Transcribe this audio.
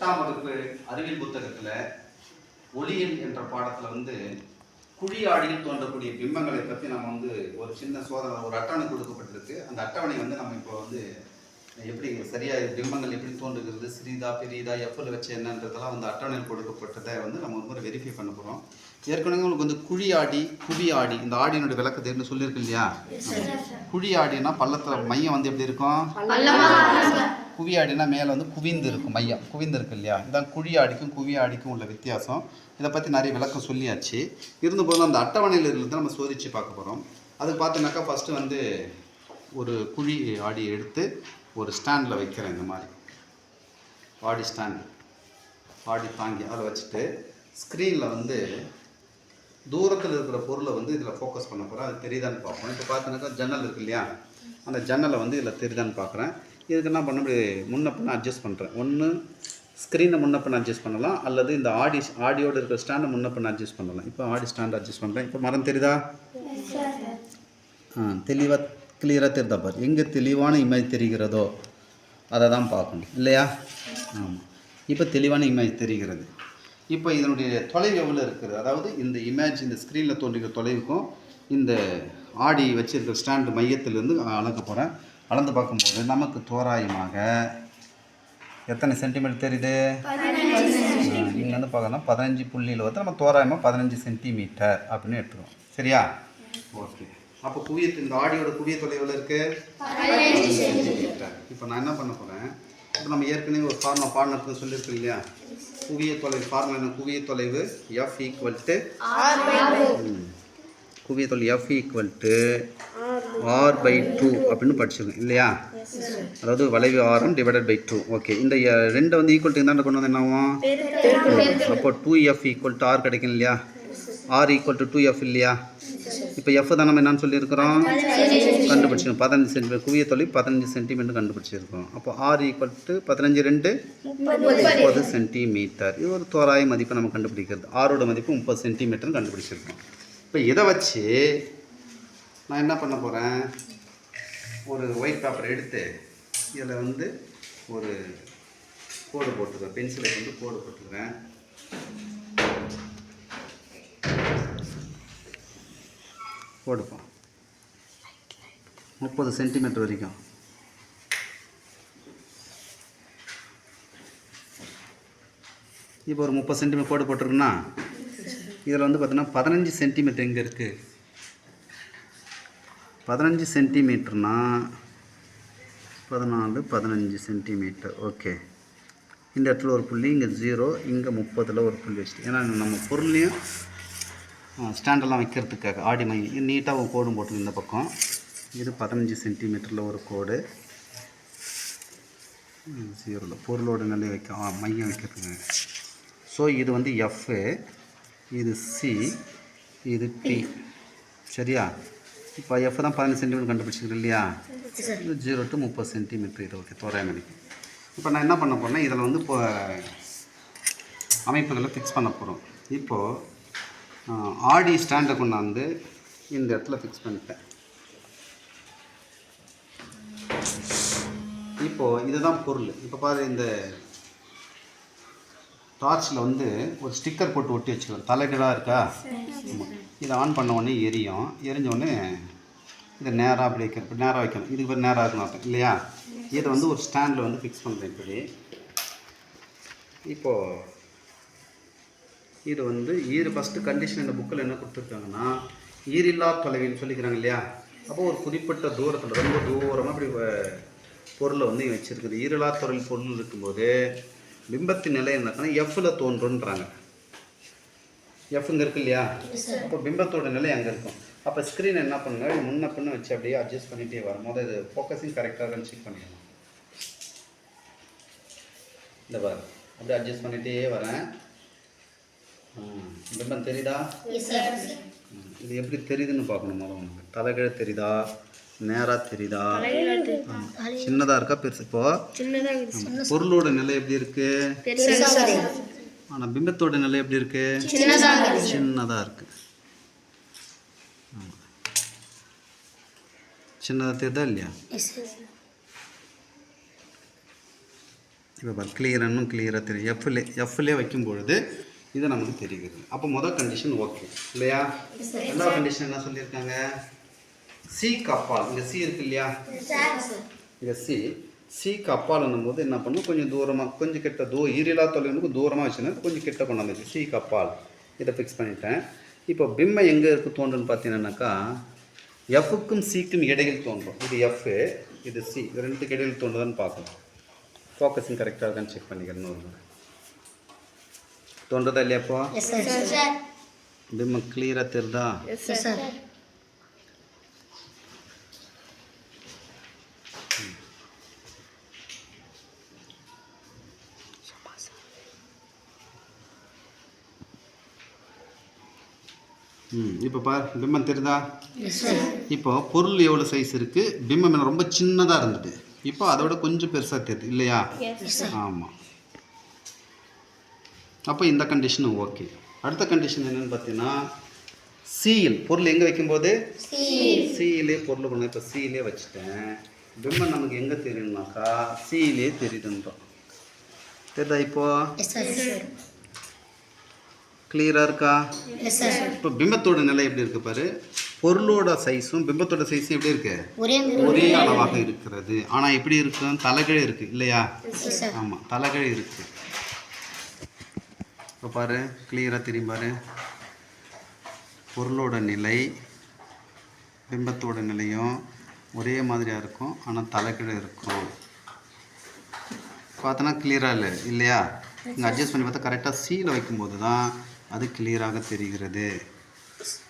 எட்டாம் வகுப்பு அறிவியல் புத்தகத்தில் ஒளியல் என்ற பாடத்தில் வந்து குழி ஆடியில் தோன்றக்கூடிய பிம்பங்களை பற்றி நம்ம வந்து ஒரு சின்ன சோதனை ஒரு அட்டவணை கொடுக்கப்பட்டிருக்கு. அந்த அட்டவணை வந்து நம்ம இப்போ வந்து எப்படி சரியாக பிம்பங்கள் எப்படி தோன்றுகிறது சிறிதா பெரியதா எப்போல வச்சு என்னன்றதெல்லாம் வந்து அட்டவணையில் கொடுக்கப்பட்டதை வந்து நம்ம ஒரு முறை வெரிஃபை பண்ண போகிறோம் ஏற்கனவே உங்களுக்கு வந்து குழி ஆடி குவி ஆடி இந்த ஆடியினுடைய விளக்கத்தை சொல்லியிருக்கு இல்லையா? குழி ஆடினா பள்ளத்தில் மையம் வந்து எப்படி இருக்கும்? குவி ஆடினா மேலே வந்து குவிந்து இருக்கும் மையம். குவிந்து இருக்கு இல்லையா? இதான் குழி ஆடிக்கும் குவி ஆடிக்கும் உள்ள வித்தியாசம். இதை பற்றி நிறைய விளக்கம் சொல்லியாச்சு. இருந்தபோதும் அந்த அட்டவணையில் இருந்து நம்ம சோதித்து பார்க்க போகிறோம் அதுக்கு பார்த்தீங்கன்னாக்கா ஃபஸ்ட்டு வந்து ஒரு குழி ஆடி எடுத்து ஒரு ஸ்டாண்டில் வைக்கிறேன் இந்த மாதிரி. ஆடி ஸ்டாண்ட். ஆடி தாங்கி அதில் வச்சுட்டு ஸ்க்ரீனில் வந்து தூரத்தில் இருக்கிற பொருளை வந்து இதில் ஃபோக்கஸ் பண்ண போகிறேன் அது தெரியுதான்னு பார்ப்போம். இப்போ பார்த்தீங்கன்னாக்கா ஜன்னல் இருக்கு இல்லையா? அந்த ஜன்னலை வந்து இதில் தெரியுதான்னு பார்க்குறேன். இதுக்கு என்ன பண்ண இப்படி முன்ன பின்ன அட்ஜஸ்ட் பண்ணுறேன் ஒன்று ஸ்க்ரீனை முன்ன பின்ன அட்ஜஸ்ட் பண்ணலாம். அல்லது இந்த ஆடி ஆடியோட இருக்கிற ஸ்டாண்டை முன்ன பின்ன அட்ஜஸ்ட் பண்ணலாம். இப்போ ஆடி ஸ்டாண்ட் அட்ஜஸ்ட் பண்ணுறேன் இப்போ மரம் தெரியுதா? ஆ தெளிவாக கிளியராக தெரியுதா பாரு. எங்கே தெளிவான இமேஜ் தெரிகிறதோ அதை தான் பார்க்கணும். இல்லையா? ஆமாம் இப்போ தெளிவான இமேஜ் தெரிகிறது. இப்போ இதனுடைய தொலைவு எவ்வளோ இருக்குது? அதாவது இந்த இமேஜ் இந்த ஸ்க்ரீனில் தோன்றுகிற தொலைவுக்கும் இந்த ஆடி வச்சிருக்கிற ஸ்டாண்டு மையத்திலிருந்து அளக்க போகிறேன் அளந்து பார்க்கும்போது நமக்கு தோராயமாக எத்தனை சென்டிமீட்டர் தெரியுது? இங்கே வந்து பார்க்கணும் பதினஞ்சு புள்ளியில் வந்து நம்ம தோராயமாக பதினஞ்சு சென்டிமீட்டர் அப்படின்னு எடுத்துக்கிறோம். சரியா? ஓகே அப்போ குவியத்து இந்த ஆடியோட குவிய தொலைவில் இருக்கு? இப்போ நான் என்ன பண்ண போகிறேன் இப்போ நம்ம ஏற்கனவே ஒரு ஃபார்முலா பாடனத்துக்கு சொல்லியிருக்கோம் இல்லையா? குவிய தொலைவு ஃபார்முலா என்ன குவிய தொலைவு? எஃப் ஈக்குவல் டு குவிய தொலைவு F equal to R by two அப்படின்னு படிச்சிருக்கோம் இல்லையா? அதாவது வளைவு ஆரம் டிவைடட் பை டூ ஓகே இந்த ரெண்டை வந்து ஈக்குவல் டு இருந்தாண்ட கொண்டு வந்து என்ன ஆகும்? அப்போ two F equal to R கிடைக்கும் இல்லையா? R equal to two F இல்லையா? இப்போ எஃப் தான் நம்ம என்னன்னு சொல்லியிருக்கிறோம். கண்டுபிடிச்சிருக்கோம். பதினஞ்சு சென்டிமீட்டர். குவிய தொலைவு பதினஞ்சு சென்டிமீட்டர் கண்டுபிடிச்சிருக்கோம். அப்போ ஆர் ஈக்குவல் டு பதினஞ்சு ரெண்டு முப்பது. சென்டிமீட்டர். இது ஒரு தோராய மதிப்பை நம்ம கண்டுபிடிக்கிறது. ஆரோட மதிப்பு முப்பது சென்டிமீட்டர்னு கண்டுபிடிச்சிருக்கோம். இப்போ இதை வச்சு நான் என்ன பண்ண போகிறேன் ஒரு ஒயிட் பேப்பர் எடுத்து இதில் வந்து ஒரு கோடு போட்டுக்கிறேன். பென்சிலை வந்து கோடு போட்டுக்கிறேன். போடுப்போம் முப்பது சென்டிமீட்டர் வரைக்கும். இப்போ ஒரு முப்பது சென்டிமீட்டர் கோடு போட்டிருக்குன்னா இதில் வந்து பார்த்திங்கன்னா பதினஞ்சு சென்டிமீட்டர் எங்கே இருக்குது பதினஞ்சு சென்டிமீட்டர்னா பதினாலு பதினஞ்சு சென்டிமீட்டர். ஓகே. இந்த இடத்துல ஒரு புள்ளி இங்கே ஜீரோ இங்கே முப்பதில் ஒரு புள்ளி வச்சுட்டு. ஏன்னா நம்ம பொருள்லையும் ஸ்டாண்டெல்லாம் வைக்கிறதுக்காக ஆடி மை நீட்டாக ஒரு கோடும் போட்டு இந்த பக்கம். இது பதினஞ்சு சென்டிமீட்டரில் ஒரு கோடு. ஜீரோவில் பொருளோட நிலை வைக்க ஆ, மையம் வைக்கிறதுங்க. ஸோ இது வந்து எஃப்பு இது சி இது டி சரியா? இப்போ எஃப் தான் பதினஞ்சு சென்டிமீட்டர் கண்டுபிடிச்சிக்கிறேன் இல்லையா? இது ஜீரோ டு முப்பது சென்டிமீட்டர் இது ஓகே தோராய மதிப்பு. இப்போ நான் என்ன பண்ண போகிறேன்னா இதில் வந்து இப்போ அமைப்புகளை ஃபிக்ஸ் பண்ண போகிறோம் இப்போது ஆடி ஸ்டாண்டை கொண்டாந்து இந்த இடத்துல ஃபிக்ஸ் பண்ணிட்டேன். இப்போது இதுதான் பொருள். இப்போ பாரு இந்த டார்ச்சில் வந்து ஒரு ஸ்டிக்கர் போட்டு ஒட்டி வச்சுக்கலாம். தலைகளாக இருக்கா? இதை ஆன் பண்ண உடனே எரியும். எரிஞ்ச உடனே இதை நேராக அப்படி வைக்கணும் இப்படி நேராக வைக்கணும். இதுக்கு பேர் நேராக இருக்கணும் இல்லையா? இதை வந்து ஒரு ஸ்டாண்டில் வந்து ஃபிக்ஸ் பண்ணுறேன் இப்படி. இப்போது இது வந்து ஈர் ஃபஸ்ட்டு கண்டிஷன் இந்த புக்கில் என்ன கொடுத்துருக்காங்கன்னா ஈரில்லா தொலைவின்னு சொல்லிக்கிறாங்க இல்லையா? அப்போ ஒரு குறிப்பிட்ட தூரத்தில் ரொம்ப தூரமாக இப்படி பொருளை வந்து வச்சுருக்குது. ஈரில்லா தொழில் பொருள் இருக்கும்போது பிம்பத்தின் நிலை என்னன்னா எஃப்ல தோன்றுன்றாங்க. எஃப்ங்க இருக்கு இல்லையா? அப்போ பிம்பத்தோட நிலை அங்கே இருக்கும். அப்போ ஸ்க்ரீன் என்ன பண்ணுங்க? முன்ன பின்ன வச்சு அப்படியே அட்ஜஸ்ட் பண்ணிகிட்டே வரும். போது இது ஃபோக்கஸிங் கரெக்டாக செக் பண்ணிடலாம். இந்த பாரு அப்படியே அட்ஜஸ்ட் பண்ணிகிட்டே வரேன். பிம்பம் தெரியுதா? இது எப்படி தெரியுதுன்னு பார்க்கணும் முதல்ல உனக்கு தலைகீழ தெரியுதா? நேராக தெரியுதா? சின்னதாக இருக்கா பெருசு? இப்போ. பொருளோட நிலை எப்படி இருக்கு? ஆனால் பிம்பத்தோட நிலை எப்படி இருக்கு? சின்னதாக இருக்கு. சின்னதாக தெரியுதா இல்லையா? இப்போ கிளியர் இன்னும் கிளியராக தெரியும். எஃப்லே எஃப்லே வைக்கும் பொழுது இது நமக்கு தெரிகிறது. அப்போ முதல் கண்டிஷன் ஓகே இல்லையா? ரெண்டாவது கண்டிஷன் என்ன சொல்லியிருக்காங்க? சி கப்பால். இங்கே சி இருக்கு இல்லையா? இங்கே சி சி கப்பால்னும் போது என்ன பண்ணும்? கொஞ்சம் தூரமாக கொஞ்சம் கிட்ட தூ ஈரிலா தொலைவுக்கு தூரமாக வச்சுன்னா கொஞ்சம் கிட்ட கொண்டாந்து சி கப்பால். இதை ஃபிக்ஸ் பண்ணிட்டேன். இப்போ பிம்மை எங்கே இருக்குது தோன்றுன்னு பார்த்தீங்கன்னாக்கா எஃப்க்கும் சிக்கும் இடையில் தோன்றும். இது எஃப் இது சி இது ரெண்டுக்கு இடையில் தோன்றுதான்னு பார்க்கணும். ஃபோக்கஸிங் கரெக்டாக இருக்கான்னு செக் பண்ணிக்கிறேன் ஒரு முறை தோன்றதா இல்லையாப்போ பிம்மம் கிளியராக தெரியுதா? ம் இப்போ பார் பிம்பம் தெரியுதா? இப்போ பொருள் எவ்வளோ சைஸ் இருக்குது பிம்பம் ரொம்ப சின்னதாக இருந்தது. இப்போ அதோட கொஞ்சம் பெருசாக தெரியுது இல்லையா? ஆமாம் அப்போ இந்த கண்டிஷனும் ஓகே அடுத்த கண்டிஷன் என்னன்னு பார்த்தீங்கன்னா சீல் பொருள் எங்கே வைக்கும்போது? சீலே பொருள் கொண்டு இப்போ சீலே வச்சுட்டேன். பிம்பம் நமக்கு எங்கே தெரியும்னாக்கா சீலே தெரியுதுன்றோம். தெரியுதா இப்போ? கிளியராக இருக்கா? இப்போ பிம்பத்தோட நிலை எப்படி இருக்கு பாரு? பொருளோட சைஸும் பிம்பத்தோட சைஸும் எப்படி இருக்கு? ஒரே ஒரே அளவாக இருக்கிறது. ஆனால் எப்படி இருக்கு தலைகீழ் இருக்கு இல்லையா? ஆமாம் தலைகீழ் இருக்கு. இப்போ பாரு கிளியராக தெரியும் பாரு. பொருளோட நிலை பிம்பத்தோட நிலையும் ஒரே மாதிரியாக இருக்கும் ஆனால் தலைகீழ் இருக்கும். பார்த்தோன்னா கிளியராக இல்லை இல்லையா? இங்கே அட்ஜஸ்ட் பண்ணி பார்த்தா கரெக்டாக சீல வைக்கும்போது தான் அது கிளியராக தெரிகிறது.